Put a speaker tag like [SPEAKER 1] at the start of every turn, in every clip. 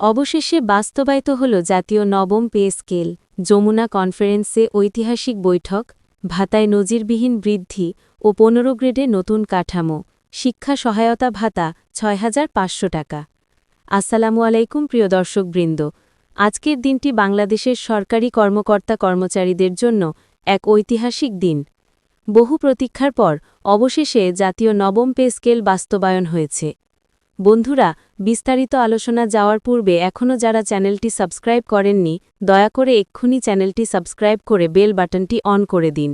[SPEAKER 1] অবশেষে বাস্তবায়িত হল জাতীয় নবম পে স্কেল, যমুনা কনফারেন্সে ঐতিহাসিক বৈঠক, ভাতায় নজিরবিহীন বৃদ্ধি ও পনেরো গ্রেডে নতুন কাঠামো, শিক্ষা সহায়তা ভাতা ছয় হাজার পাঁচশো টাকা। আসসালামু আলাইকুম প্রিয় দর্শকবৃন্দ, আজকের দিনটি বাংলাদেশের সরকারি কর্মকর্তা কর্মচারীদের জন্য এক ঐতিহাসিক দিন। বহু প্রতীক্ষার পর অবশেষে জাতীয় নবম পে স্কেল বাস্তবায়ন হয়েছে। বন্ধুরা, বিস্তারিত আলোচনা যাওয়ার পূর্বে এখনও যারা চ্যানেলটি সাবস্ক্রাইব করেননি, দয়া করে এক্ষুনি চ্যানেলটি সাবস্ক্রাইব করে বেল বাটনটি অন করে দিন।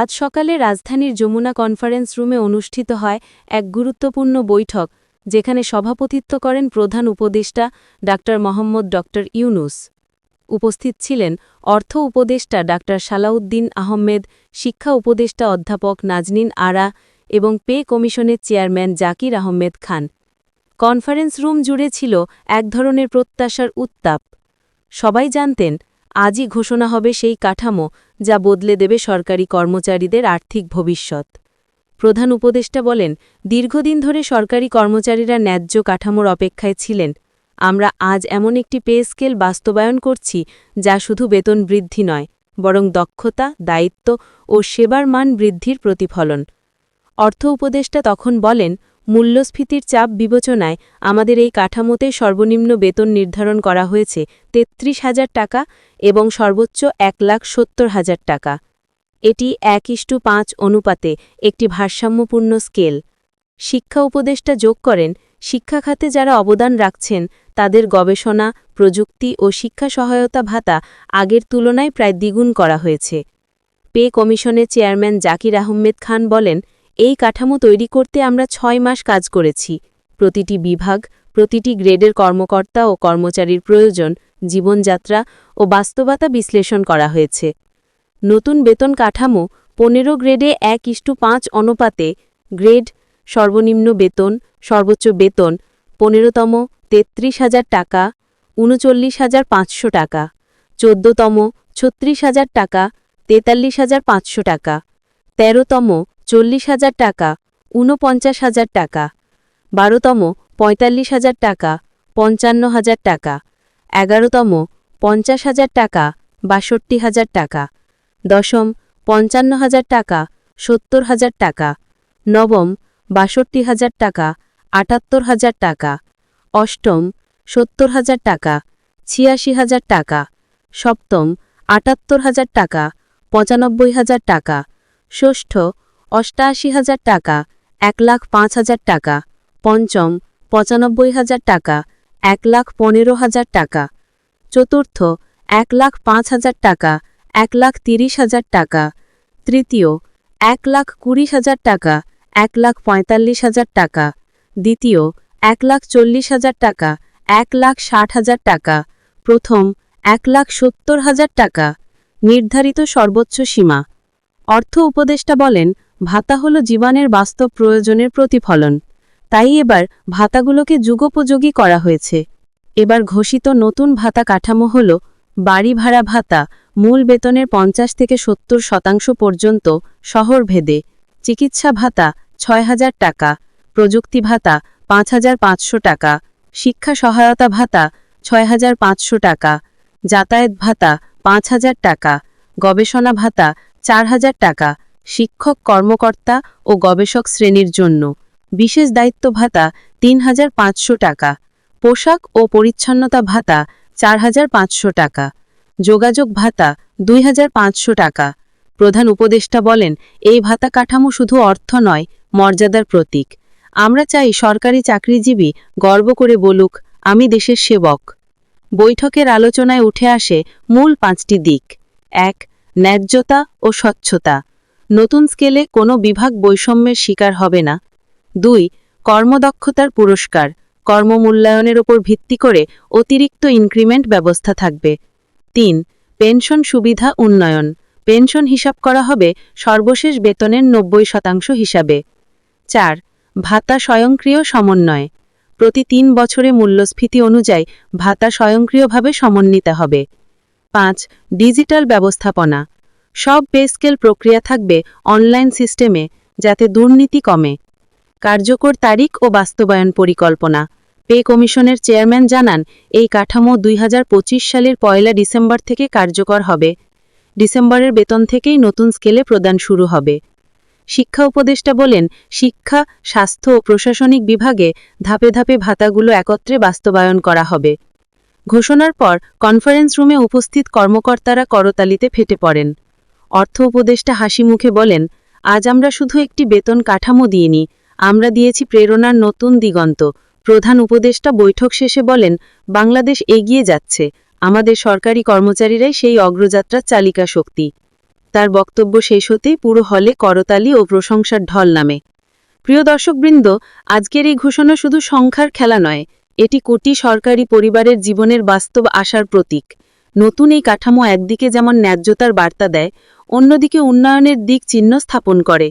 [SPEAKER 1] আজ সকালে রাজধানীর যমুনা কনফারেন্স রুমে অনুষ্ঠিত হয় এক গুরুত্বপূর্ণ বৈঠক, যেখানে সভাপতিত্ব করেন প্রধান উপদেষ্টা ডা মোহাম্মদ ড ইউনুস। উপস্থিত ছিলেন অর্থ উপদেষ্টা ডা সালাউদ্দিন আহমেদ, শিক্ষা উপদেষ্টা অধ্যাপক নাজনীন আরা এবং পে কমিশনের chairman Zakir Ahmed Khan. Conference room জুড়ে ছিল এক ধরনের প্রত্যাশার উত্তাপ। সবাই জানতেন, আজই ঘোষণা হবে সেই কাঠামো যা বদলে দেবে সরকারি কর্মচারীদের আর্থিক ভবিষ্যৎ। প্রধান উপদেষ্টা বলেন, দীর্ঘদিন ধরে সরকারি কর্মচারীরা ন্যায্য কাঠামোর অপেক্ষায় ছিলেন। আমরা আজ এমন একটি পে স্কেল বাস্তবায়ন করছি যা শুধু বেতন বৃদ্ধি নয়, বরং দক্ষতা, দায়িত্ব ও সেবার মান বৃদ্ধির প্রতিফলন। অর্থ উপদেষ্টা তখন বলেন মূল্যস্ফীতির চাপ বিবেচনায় আমাদের এই কাঠামোতে সর্বনিম্ন বেতন নির্ধারণ করা হয়েছে তেত্রিশ হাজার টাকা এবং সর্বোচ্চ এক লাখ সত্তর হাজার টাকা। এটি এক ইস্টু পাঁচ অনুপাতে একটি ভারসাম্যপূর্ণ স্কেল। শিক্ষা উপদেষ্টা যোগ করেন, শিক্ষা খাতে যারা অবদান রাখছেন, তাদের গবেষণা, প্রযুক্তি ও শিক্ষা সহায়তা ভাতা আগের তুলনায় প্রায় দ্বিগুণ করা হয়েছে। পে কমিশনের চেয়ারম্যান জাকির আহমেদ খান বলেন এই কাঠামো তৈরি করতে আমরা ছয় মাস কাজ করেছি। প্রতিটি বিভাগ, প্রতিটি গ্রেডের কর্মকর্তা ও কর্মচারীর প্রয়োজন, জীবনযাত্রা ও বাস্তবতা বিশ্লেষণ করা হয়েছে। নতুন বেতন কাঠামো পনেরো গ্রেডে এক ইস্টু পাঁচ অনুপাতে গ্রেড, সর্বনিম্ন বেতন, সর্বোচ্চ বেতন পনেরোতম তেত্রিশ হাজার টাকা, উনচল্লিশ হাজার পাঁচশো টাকা, চোদ্দতম ছত্রিশ হাজার টাকা, তেতাল্লিশ হাজার পাঁচশো টাকা, তেরোতম চল্লিশ হাজার টাকা ঊনপঞ্চাশ হাজার টাকা বারোতম পঁয়তাল্লিশ হাজার টাকা পঞ্চান্ন হাজার টাকা এগারোতম পঞ্চাশ হাজার টাকা বাষট্টি হাজার টাকা দশম পঞ্চান্ন হাজার টাকা সত্তর হাজার টাকা নবম বাষট্টি হাজার টাকা আটাত্তর হাজার টাকা অষ্টম সত্তর হাজার টাকা ছিয়াশি হাজার টাকা সপ্তম আটাত্তর হাজার টাকা পঁচানব্বই হাজার টাকা ষষ্ঠ অষ্টাশি হাজার টাকা এক লাখ পাঁচ হাজার টাকা পঞ্চম পঁচানব্বই হাজার টাকা এক লাখ পনেরো হাজার টাকা চতুর্থ এক লাখ পাঁচ হাজার টাকা এক লাখ তিরিশ হাজার টাকা তৃতীয় এক লাখ কুড়ি হাজার টাকা এক লাখ পঁয়তাল্লিশ হাজার টাকা দ্বিতীয় এক লাখ চল্লিশ হাজার টাকা এক লাখ ষাট হাজার টাকা প্রথম এক লাখ সত্তর হাজার টাকা নির্ধারিত সর্বোচ্চ সীমা অর্থ উপদেষ্টা বলেন ভাতা হল জীবনের বাস্তব প্রয়োজনের প্রতিফলন। তাই এবার ভাতাগুলোকে যুগোপযোগী করা হয়েছে। এবার ঘোষিত নতুন ভাতা কাঠামো হল বাড়ি ভাড়া ভাতা, মূল বেতনের পঞ্চাশ থেকে সত্তর শতাংশ পর্যন্ত শহরভেদে। চিকিৎসা ভাতা ছয় হাজার টাকা, প্রযুক্তি ভাতা পাঁচ হাজার পাঁচশো টাকা, শিক্ষা সহায়তা ভাতা ছয় হাজার পাঁচশো টাকা, যাতায়াত ভাতা পাঁচ হাজার টাকা, গবেষণা ভাতা চার হাজার টাকা শিক্ষক, কর্মকর্তা ও গবেষক শ্রেণির জন্য। বিশেষ দায়িত্ব ভাতা তিন হাজার পাঁচশো টাকা। পোশাক ও পরিচ্ছন্নতা ভাতা চার হাজার পাঁচশো টাকা। যোগাযোগ ভাতা দুই হাজার পাঁচশো টাকা। প্রধান উপদেষ্টা বলেন, এই ভাতা কাঠামো শুধু অর্থ নয়, মর্যাদার প্রতীক। আমরা চাই সরকারি চাকরিজীবী গর্ব করে বলুক, আমি দেশের সেবক। বৈঠকের আলোচনায় উঠে আসে মূল পাঁচটি দিক। এক, ন্যায্যতা ও স্বচ্ছতা। নতুন স্কেলে কোনো বিভাগ বৈষম্যের শিকার হবে না। দুই, কর্মদক্ষতার পুরস্কার। কর্মমূল্যায়নের ওপর ভিত্তি করে অতিরিক্ত ইনক্রিমেন্ট ব্যবস্থা থাকবে। তিন, পেনশন সুবিধা উন্নয়ন। পেনশন হিসাব করা হবে সর্বশেষ বেতনের নব্বই শতাংশ হিসাবে। চার, ভাতা স্বয়ংক্রিয় সমন্বয়। প্রতি তিন বছরে মূল্যস্ফীতি অনুযায়ী ভাতা স্বয়ংক্রিয়ভাবে সমন্বিত হবে। পাঁচ, ডিজিটাল ব্যবস্থাপনা। সব পে স্কেল প্রক্রিয়া থাকবে অনলাইন সিস্টেমে, যাতে দুর্নীতি কমে। কার্যকর তারিখ ও বাস্তবায়ন পরিকল্পনা। পে কমিশনের চেয়ারম্যান জানান, এই কাঠামো দুই হাজার পঁচিশ সালের পয়লা ডিসেম্বর থেকে কার্যকর হবে। ডিসেম্বরের বেতন থেকেই নতুন স্কেলে প্রদান শুরু হবে। শিক্ষা উপদেষ্টা বলেন, শিক্ষা, স্বাস্থ্য ও প্রশাসনিক বিভাগে ধাপে ধাপে ভাতাগুলো একত্রে বাস্তবায়ন করা হবে। ঘোষণার পর কনফারেন্স রুমে উপস্থিত কর্মকর্তারা করতালিতে ফেটে পড়েন। অর্থ উপদেষ্টা হাসি মুখে বলেন, আজ আমরা শুধু একটি বেতন কাঠামো দিইনি, আমরা দিয়েছি প্রেরণার নতুন দিগন্ত। প্রধান উপদেষ্টা বৈঠক শেষে বলেন, বাংলাদেশ এগিয়ে যাচ্ছে, আমাদের সরকারি কর্মচারীরাই সেই অগ্রযাত্রার চালিকা শক্তি। তার বক্তব্য শেষ হতেই পুরো হলে করতালি ও প্রশংসার ঢল নামে। প্রিয় দর্শকবৃন্দ, আজকের এই ঘোষণা শুধু সংখ্যার খেলা নয়, এটি কোটি সরকারি পরিবারের জীবনের বাস্তব আশার প্রতীক। নতুন এই কাঠামো একদিকে যেমন ন্যায্যতার বার্তা দেয়, অন্যদিকে উন্নয়নের দিক চিহ্ন স্থাপন করে।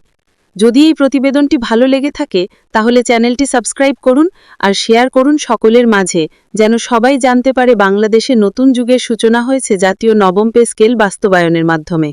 [SPEAKER 1] যদি এই প্রতিবেদনটি ভালো লেগে থাকে, তাহলে চ্যানেলটি সাবস্ক্রাইব করুন আর শেয়ার করুন সকলের মাঝে, যেন সবাই জানতে পারে বাংলাদেশে নতুন যুগের সূচনা হয়েছে জাতীয় নবম পে স্কেল বাস্তবায়নের মাধ্যমে।